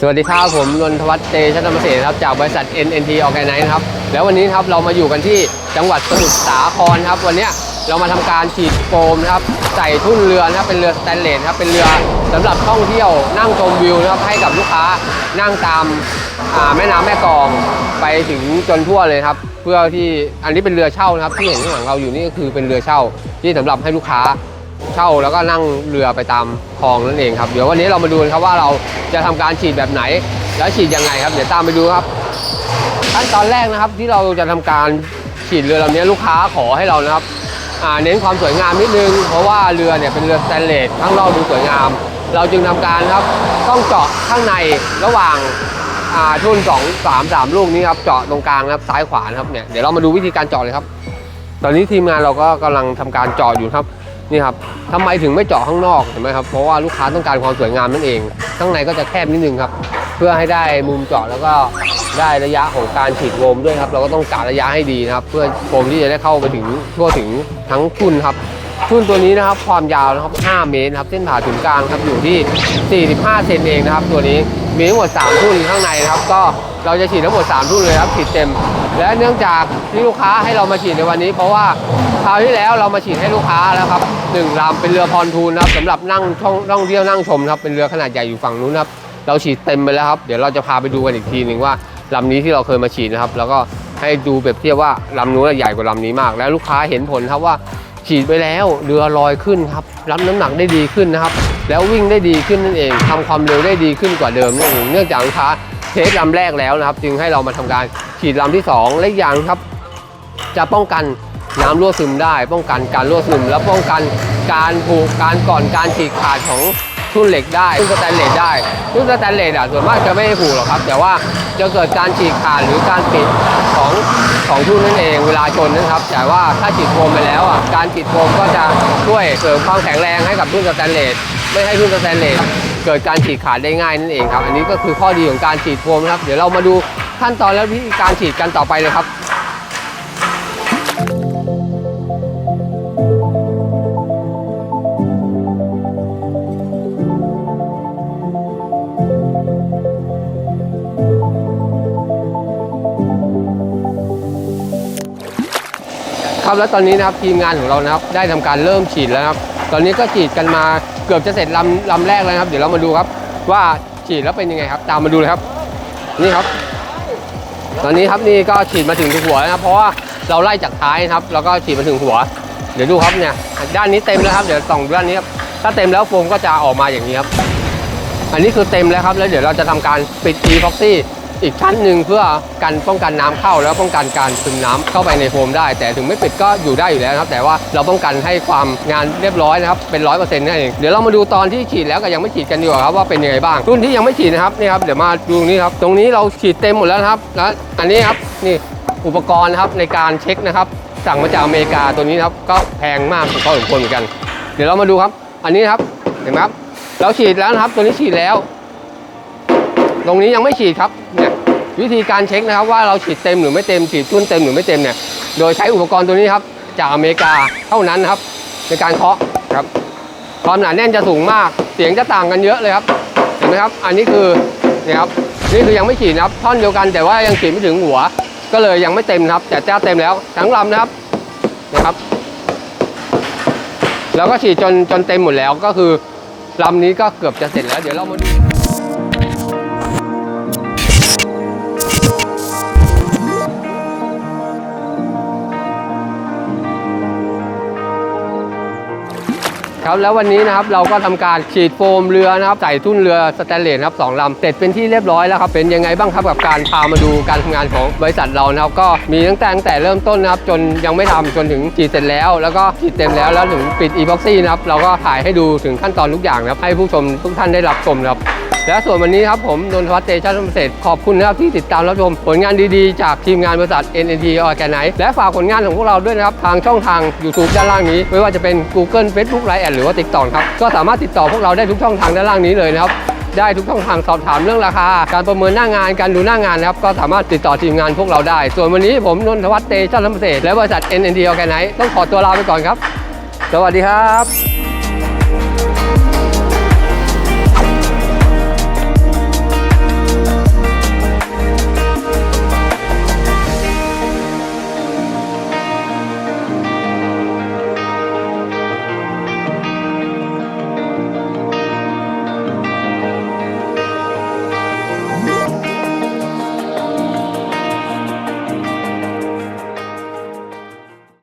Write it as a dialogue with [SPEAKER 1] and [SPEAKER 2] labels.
[SPEAKER 1] สวัสดีครับผมนนทวัฒน์เตชะธรรมเสนครับจากบริษัท NNT Organize นะครับแล้ววันนี้ครับเรามาอยู่กันที่จังหวัดสมุทรสาครครับ วันนี้เรามาทำการฉีดโฟมนะครับใส่ทุ่นเรือนะครับเป็นเรือสแตนเลสครับเป็นเรือสำหรับท่องเที่ยวนั่งชมวิวนะครับให้กับลูกค้านั่งตามาแม่น้ำแม่กอง ไปถึงจนทั่วเลยครับเพื่อที่อันนี้เป็นเรือเช่านะครับที่เห็นข้างหลังเราอยู่นี่ก็คือเป็นเรือเช่าที่สำหรับให้ลูกค้า เช่าแล้วก็นั่งเรือไปตามคลองนั่นเองครับเดี๋ยววันนี้เรามาดูครับว่าเราจะทำการฉีดแบบไหน แล้วฉีดยังไงครับ เดี๋ยวตามไปดูครับขั้นตอนแรกนะครับที่เราจะทำการฉีดเรือลำนี้ลูกค้าขอให้เรานะครับเน้นความสวยงามนิดนึง เพราะว่าเรือเนี่ยเป็นเรือสแตนเลสข้างนอกดูสวยงาม เราจึงทำการครับต้องเจาะข้างในระหว่างาทุ่นสองสามสามลูกนี้ครับเจาะตรงกลางนะครับซ้ายขวานะครับเนี่ยเดี๋ยวเรามาดูวิธีการเจาะเลยครับ ตอนนี้ทีมงานเราก็กำลังทำการเจาะอยู่ครับ นี่ครับทำไมถึงไม่เจาะข้างนอกเห็นไหมครับเพราะว่าลูกค้าต้องการความสวยงามนั่นเอง ข้างในก็จะแคบนิดนึงครับ เพื่อให้ได้มุมเจาะแล้วก็ได้ระยะของการฉีดโฟมด้วยครับ เราก็ต้องการระยะให้ดีนะครับ เพื่อโฟมที่จะได้เข้าไปถึงทั่วถึงทั้งทุนครับ ทุ่นตัวนี้นะครับความยาวนะครับ 5 เมตรครับเส้นผ่าศูนย์กลางครับอยู่ที่ 45 เซนเองนะครับ ตัวนี้มีทั้งหมด 3 ทุ่นข้างในนะครับ ก็เราจะฉีดทั้งหมด 3 ทุ่นเลยครับฉีดเต็ม และเนื่องจากที่ลูกค้าให้เรามาฉีดในวันนี้ เพราะว่าคราวที่แล้วเรามาฉีดให้ลูกค้าแล้วครับหนึ่งลำเป็นเรือพรทูนนะครับสำหรับนั่งท่องท่องเที่ยวนั่งชมครับเป็นเรือขนาดใหญ่อยู่ฝั่งนู้นครับเราฉีดเต็มไปแล้วครับเดี๋ยวเราจะพาไปดูกันอีกทีหนึ่งว่าลำนี้ที่เราเคยมาฉีดนะครับ แล้วก็ให้ดูเปรียบเทียบว่าลำนู้นใหญ่กว่าลำนี้มาก แล้วลูกค้าเห็นผลครับว่า ฉีดไปแล้วเรือลอยขึ้นครับรับน้ำหนักได้ดีขึ้นนะครับ แล้ววิ่งได้ดีขึ้นนั่นเองทำความเร็วได้ดีขึ้นกว่าเดิมนั่นเองเนื่องจากลูกค้าเทสลำแรกแล้วนะครับ จึงให้เรามาทำการฉีดลำที่สองและอีกย่างครับ จะป้องกันน้ำรั่วซึมได้ ป้องกันการรั่วซึม และป้องกันการผูกการก่อนการฉีกขาดของ ทุ่นเหล็กได้ทุ่นสแตนเลสได้ทุ่นสแตนเลสอะส่วนมากจะไม่ได้ผูกหรอกครับ แต่ว่าจะเกิดการฉีกขาดหรือการปิดของของทุ่นนั่นเองเวลาชนนะครับ แต่ว่าถ้าฉีดโฟมไปแล้วอะการฉีดโฟมก็จะช่วยเสริมความแข็งแรงให้กับทุ่นสแตนเลสไม่ให้ทุ่นสแตนเลสเกิดการฉีกขาดได้ง่ายนั่นเองครับ อันนี้ก็คือข้อดีของการฉีดโฟมนะครับ เดี๋ยวเรามาดูขั้นตอนและวิธีการฉีดกันต่อไปเลยครับ ครับแล้วตอนนี้นะครับทีมงานของเรานะครับได้ทำการเริ่มฉีดแล้วนะครับตอนนี้ก็ฉีดกันมาเกือบจะเสร็จลำลำแรกแล้วนะครับ เดี๋ยวเรามาดูครับ ว่าฉีดแล้วเป็นยังไงครับ ตามมาดูเลยครับ นี่ครับ ตอนนี้ครับนี่ก็ฉีดมาถึงหัวแล้วนะครับ เพราะว่าเราไล่จากท้ายนะครับ แล้วก็ฉีดมาถึงหัว เดี๋ยวดูครับเนี่ยด้านนี้เต็มแล้วครับเดี๋ยวส่องด้านนี้ครับถ้าเต็มแล้วโฟมก็จะออกมาอย่างนี้ครับอันนี้คือเต็มแล้วครับแล้วเดี๋ยวเราจะทำการปิด e p o x y อีกชั้นหนึ่งเพื่อกันป้องกันน้ำเข้าแล้วป้องกันการซึมน้ำเข้าไปในโฟมได้ แต่ถึงไม่ปิดก็อยู่ได้อยู่แล้วนะครับ แต่ว่าเราป้องกันให้ความงานเรียบร้อยนะครับเป็นร้อยเปอร์เซ็นต์นั่นเองเดี๋ยวเรามาดูตอนที่ฉีดแล้วกับยังไม่ฉีดกันดีกว่าครับว่าเป็นยังไงบ้างรุ่นที่ยังไม่ฉีดนะครับนี่ครับเดี๋ยวมาดูนี้ครับตรงนี้เราฉีดเต็มหมดแล้วครับแล้วอันนี้ครับนี่อุปกรณ์นะครับในการเช็คนะครับสั่งมาจากอเมริกาตัวนี้ครับก็แพงมากพอสมควรเหมือนกัน เดี๋ยวเรามาดูครับ อันนี้ครับเห็นไหมครับเราฉีดแล้วนะครับตัวนี้ฉีดแล้ว ตรงนี้ยังไม่ฉีดครับเนี่ย วิธีการเช็คนะครับว่าเราฉีดเต็มหรือไม่เต็มฉีดทุ่นเต็มหรือไม่เต็มเนี่ยโดยใช้อุปกรณ์ตัวนี้ครับจากอเมริกาเท่านั้นครับในการเคาะครับความหนาแน่นจะสูงมากเสียงจะต่างกันเยอะเลยครับเห็นไหมครับ อันนี้คือเนี่ยครับนี่คือยังไม่ฉีดนะครับท่อนเดียวกันแต่ว่ายังฉีดไม่ถึงหัว ก็เลยยังไม่เต็มครับ แต่จ้เต็มแล้วทั้งลำนะครับนะครับแล้วก็ฉีดจนจนเต็มหมดแล้วก็คือลำนี้ก็เกือบจะเสร็จแล้ว เดี๋ยวเรามาดู ครับ แล้ววันนี้นะครับเราก็ทำการฉีดโฟมเรือนะครับใส่ทุ่นเรือสแตนเลสครับสองลำเสร็จเป็นที่เรียบร้อยแล้วครับเป็นยังไงบ้างครับกับการพามาดูการทำงานของบริษัทเรานะครับก็มีตั้งแต่ตั้งแต่เริ่มต้นนะครับจนยังไม่ทำจนถึงฉีดเสร็จแล้ว แล้วก็ฉีดเต็มแล้วแล้วถึงปิดอีพ็อกซี่นะครับเราก็ถ่ายให้ดูถึงขั้นตอนทุกอย่างนะครับให้ผู้ชมทุกท่านได้รับชมนะครับ และส่วนวันนี้ครับผมนนทวัฒน์เตชะธรรมเศษขอบคุณนะครับที่ติดตามรับชมผลงานดีๆ จากทีมงานบริษัท NNT Organize และฝากผลงานของพวกเราด้วยนะครับ ทางช่องทาง YouTube ด้านล่างนี้ ไม่ว่าจะเป็น Google Facebook Line แอดหรือว่า TikTok ครับ ก็สามารถติดต่อพวกเราได้ทุกช่องทางด้านล่างนี้เลยนะครับได้ทุกช่องทางสอบถามเรื่องราคา การประเมินหน้างาน การดูหน้างานนะครับ ก็สามารถติดต่อทีมงานพวกเราได้ ส่วนวันนี้ผมนนทวัฒน์เตชะธรรมเศษและบริษัท NNT Organize ต้องขอตัวลาไปก่อนครับ สวัสดีครับ